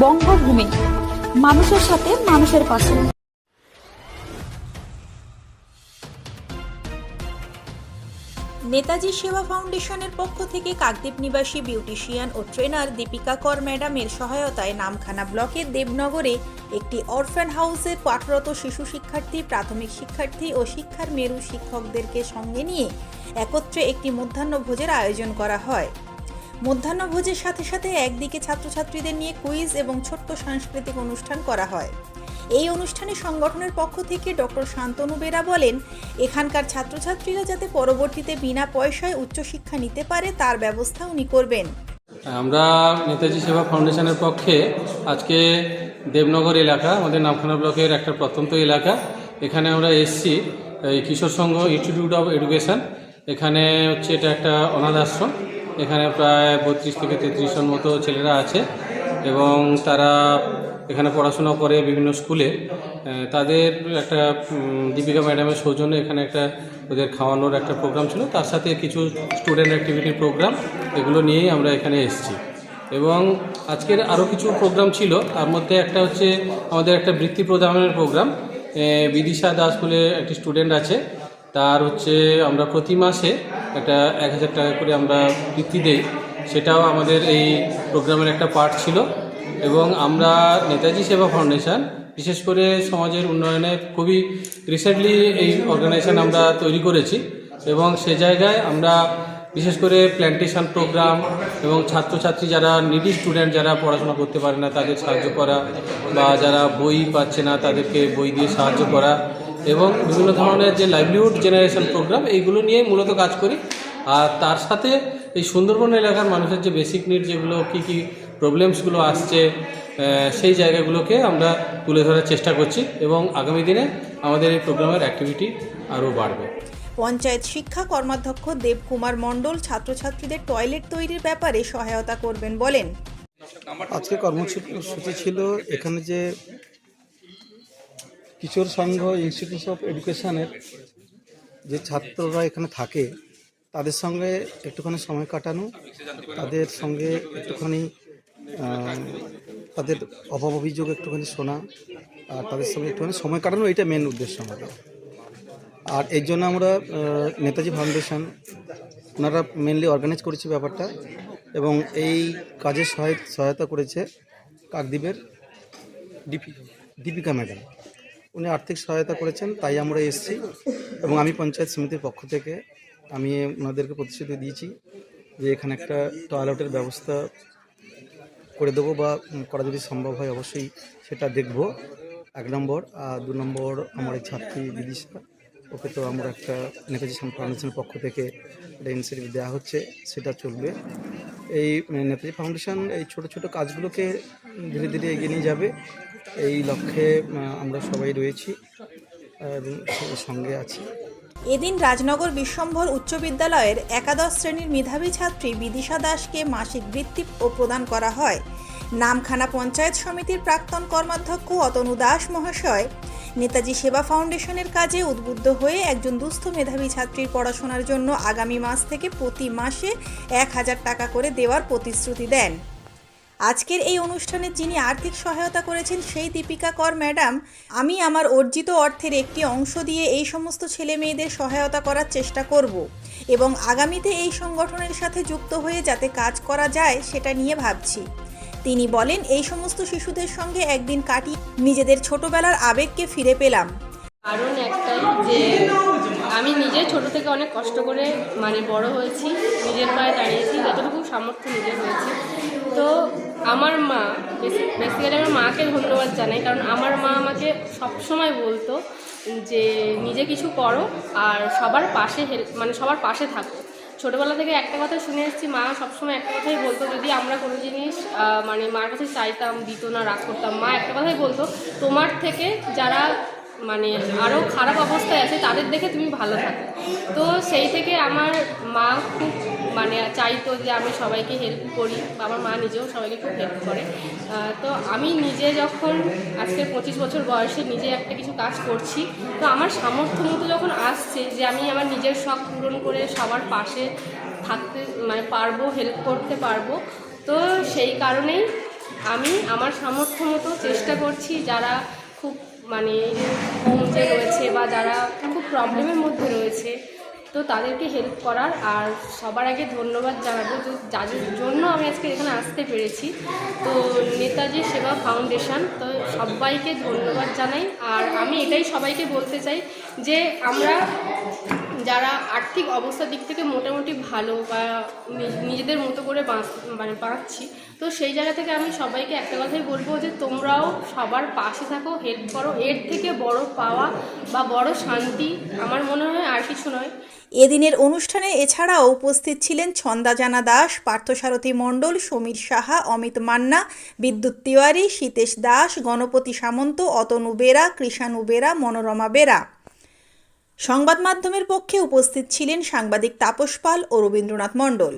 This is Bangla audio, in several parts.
বঙ্গভূমি। মানুষের সাথে মানুষের পাশে। নেতাজি সেবা ফাউন্ডেশনের পক্ষ থেকে কাকদ্বীপ নিবাসী বিউটিশিয়ান ও ট্রেনার দীপিকা কর ম্যাডামের সহায়তায় নামখানা ব্লকের দেবনগরে একটি অরফ্যান হাউসে পাঠরত শিশু শিক্ষার্থী, প্রাথমিক শিক্ষার্থী ও শিক্ষার মেরু শিক্ষকদেরকে সঙ্গে নিয়ে একত্রে একটি মধ্যাহ্নভোজের আয়োজন করা হয়। মধ্যাহ্নভোজের সাথে সাথে একদিকে ছাত্রছাত্রীদের নিয়ে কুইজ এবং ছোট্ট সাংস্কৃতিক অনুষ্ঠান করা হয়। এই অনুষ্ঠানে সংগঠনের পক্ষ থেকে ডক্টর শান্তনু বেরা বলেন, এখানকার ছাত্রছাত্রীরা যাতে পরবর্তীতে বিনা পয়সায় উচ্চশিক্ষা নিতে পারে, তার ব্যবস্থা উনি করবেন। আমরা নেতাজি সেবা ফাউন্ডেশনের পক্ষে আজকে দেবনগর এলাকা, আমাদের নামখানা ব্লকের একটা প্রত্যন্ত এলাকা, এখানে আমরা এসছি Kishore Sangha institute of education. এখানে হচ্ছে এটা একটা অনাথ আশ্রম। এখানে প্রায় বত্রিশ থেকে তেত্রিশ জন মতো ছেলেরা আছে এবং তারা এখানে পড়াশোনা করে বিভিন্ন স্কুলে। তাদের একটা দীপিকা ম্যাডামের সৌজন্যে এখানে একটা ওদের খাওয়ানোর একটা প্রোগ্রাম ছিল। তার সাথে কিছু স্টুডেন্ট অ্যাক্টিভিটি প্রোগ্রাম এগুলো নিয়েই আমরা এখানে এসেছি। এবং আজকের আরও কিছু প্রোগ্রাম ছিল। তার মধ্যে একটা হচ্ছে আমাদের একটা বৃত্তি প্রদানের প্রোগ্রাম বিদিশা দাস বলে একটি স্টুডেন্ট আছে। তার হচ্ছে আমরা প্রতি মাসে একটা এক হাজার টাকা করে আমরা বৃত্তি দেই। সেটাও আমাদের এই প্রোগ্রামের একটা পার্ট ছিল। এবং আমরা নেতাজি সেবা ফাউন্ডেশন বিশেষ করে সমাজের উন্নয়নে খুবই রিসেন্টলি এই অর্গানাইজেশন আমরা তৈরি করেছি। এবং সে জায়গায় আমরা বিশেষ করে প্ল্যান্টেশন প্রোগ্রাম এবং ছাত্রছাত্রী যারা নিডি স্টুডেন্ট যারা পড়াশোনা করতে পারে না, তাদের সাহায্য করা বা যারা বই পাচ্ছে না, তাদেরকে বই দিয়ে সাহায্য করা। এবং বিভিন্ন ধরনের যে লাইভলিহুড জেনারেশন প্রোগ্রাম এইগুলো নিয়ে মূলত কাজ করি। আর তার সাথে এই সুন্দরবন এলাকার মানুষের যে বেসিক নিড যেগুলো কী কী প্রবলেমসগুলো আসছে সেই জায়গাগুলোকে আমরা তুলে ধরার চেষ্টা করছি এবং আগামী দিনে আমাদের এই প্রোগ্রামের অ্যাক্টিভিটি আরও বাড়বে। পঞ্চায়েত শিক্ষা কর্মাধ্যক্ষ দেবকুমার মণ্ডল ছাত্রছাত্রীদের টয়লেট তৈরির ব্যাপারে সহায়তা করবেন বলেন। আজকে কর্মসূচি ছিল এখানে যে কিশোর সংঘ ইনস্টিটিউট অফ এডুকেশনের যে ছাত্ররা এখানে থাকে তাদের সঙ্গে একটুখানি সময় কাটানো তাদের সঙ্গে একটুখানি তাদের অভাব অভিযোগ একটুখানি শোনা আর তাদের সঙ্গে একটুখানি সময় কাটানো এটা মেন উদ্দেশ্য আমাদের। আর এর জন্য আমরা নেতাজি ফাউন্ডেশন ওনারা মেনলি অর্গানাইজ করেছে ব্যাপারটা এবং এই কাজে সহায় সহায়তা করেছে কাকদ্বীপের দীপিকা। দীপিকা ম্যাডাম। উনি আর্থিক সহায়তা করেছেন, তাই আমরা এসেছি এবং আমি পঞ্চায়েত সমিতির পক্ষ থেকে আমি ওনাদেরকে প্রতিশ্রুতি দিয়েছি যে এখানে একটা টয়লেটের ব্যবস্থা করে দেবো বা করা যদি সম্ভব হয় অবশ্যই সেটা দেখব। এক নম্বর। আর দু নম্বর, আমার এই ছাত্রী দিদিশা ওকে তো আমরা একটা নেতাজি ফাউন্ডেশনের পক্ষ থেকে একটা ইনিশিয়েটিভ দেওয়া হচ্ছে, সেটা চলবে। এই মানে, নেতাজি ফাউন্ডেশন এই ছোট ছোট কাজগুলোকে ধীরে ধীরে এগিয়ে নিয়ে যাবে। এই লক্ষ্যে আমরা সবাই রয়েছি এবং সঙ্গে আছি। এদিন রাজনগর বিশ্বম্ভর উচ্চ বিদ্যালয়ের একাদশ শ্রেণির মেধাবী ছাত্রী বিদিশা দাসকে মাসিক বৃত্তি ও প্রদান করা হয়। নামখানা পঞ্চায়েত সমিতির প্রাক্তন কর্মাধ্যক্ষ অতনু দাস মহাশয় নেতাজি সেবা ফাউন্ডেশনের কাজে উদ্বুদ্ধ হয়ে একজন দুস্থ মেধাবী ছাত্রীর পড়াশোনার জন্য আগামী মাস থেকে প্রতি মাসে এক হাজার টাকা করে দেওয়ার প্রতিশ্রুতি দেন। আজকের এই অনুষ্ঠানে যিনি আর্থিক সহায়তা করেছেন সেই দীপিকা কর ম্যাডাম, আমি আমার অর্জিত অর্থের একটি অংশ দিয়ে এই সমস্ত ছেলে মেয়েদের সহায়তা করার চেষ্টা করব এবং আগামীতে এই সংগঠনের সাথে যুক্ত হয়ে যাতে কাজ করা যায় সেটা নিয়ে ভাবছি। তিনি বলেন, এই সমস্ত শিশুদের সঙ্গে একদিন কাটিয়ে নিজেদের ছোটবেলার আবেগকে ফিরে পেলাম। কারণ একটাই যে আমি নিজে ছোট থেকে অনেক কষ্ট করে মানে বড় হয়েছি, নিজের পায়ে দাঁড়িয়েছি, যতটুকু সামর্থ্য নিজের হয়েছে তো আমার মা বেসিক্যালি আমার মাকে ধন্যবাদ জানাই, কারণ আমার মা আমাকে সবসময় বলতো যে, নিজে কিছু করো আর সবার পাশে মানে সবার পাশে থাকো। ছোটোবেলা থেকে একটা কথা শুনে এসেছি, মা সবসময় একটা কথাই বলতো, যদি আমরা কোনো জিনিস মানে মার কাছে চাইতাম, দিত না, রাগ করতাম, মা একটা কথাই বলতো, তোমার থেকে যারা মানে আরও খারাপ অবস্থায় আছে, তাদের দেখে তুমি ভালো থাকো। তো সেই থেকে আমার মা খুব মানে চাইতো যে আমি সবাইকে হেল্প করি। আমার মা নিজেও সবাইকে খুব হেল্প করে। তো আমি নিজে যখন আজকে পঁচিশ বছর বয়সে নিজে একটা কিছু কাজ করছি, তো আমার সামর্থ্য মতো যখন আসছে যে আমি আমার নিজের শখ পূরণ করে সবার পাশে থাকতে মানে পারব হেল্প করতে পারব, তো সেই কারণেই আমি আমার সামর্থ্য মতো চেষ্টা করছি যারা খুব মানে হোমসে রয়েছে বা যারা খুব প্রবলেমের মধ্যে রয়েছে তো তাদেরকে হেল্প করার আর সবার আগে ধন্যবাদ জানাব যে যাদের জন্য আমি আজকে এখানে আসতে পেরেছি। তো নেতাজি সেবা ফাউন্ডেশন তো সবাইকে ধন্যবাদ জানাই। আর আমি এটাই সবাইকে বলতে চাই যে আমরা যারা আর্থিক অবস্থার দিক থেকে মোটামুটি ভালো বা নিজেদের মতো করে বাঁচ মানে বাঁচছি, তো সেই জায়গা থেকে আমি সবাইকে একটা কথাই বলব যে তোমরাও সবার পাশে থাকো, হেল্প করো। এর থেকে বড় পাওয়া বা বড় শান্তি আমার মনে হয় আর কিছু নয়। এদিনের অনুষ্ঠানে এছাড়াও উপস্থিত ছিলেন ছন্দাজানা দাস, পার্থসারথী মণ্ডল, সমীর সাহা, অমিত মান্না, বিদ্যুৎ তিওয়ারি সীতেশ দাস, গণপতি সামন্ত, অতনু বেরা, কৃষাণু বেরা, মনোরমা বেরা। সংবাদ মাধ্যমের পক্ষে উপস্থিত ছিলেন সাংবাদিক তাপস পাল ও রবীন্দ্রনাথ মণ্ডল।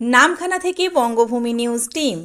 নামখানা থেকে বঙ্গভূমি নিউজ টিম।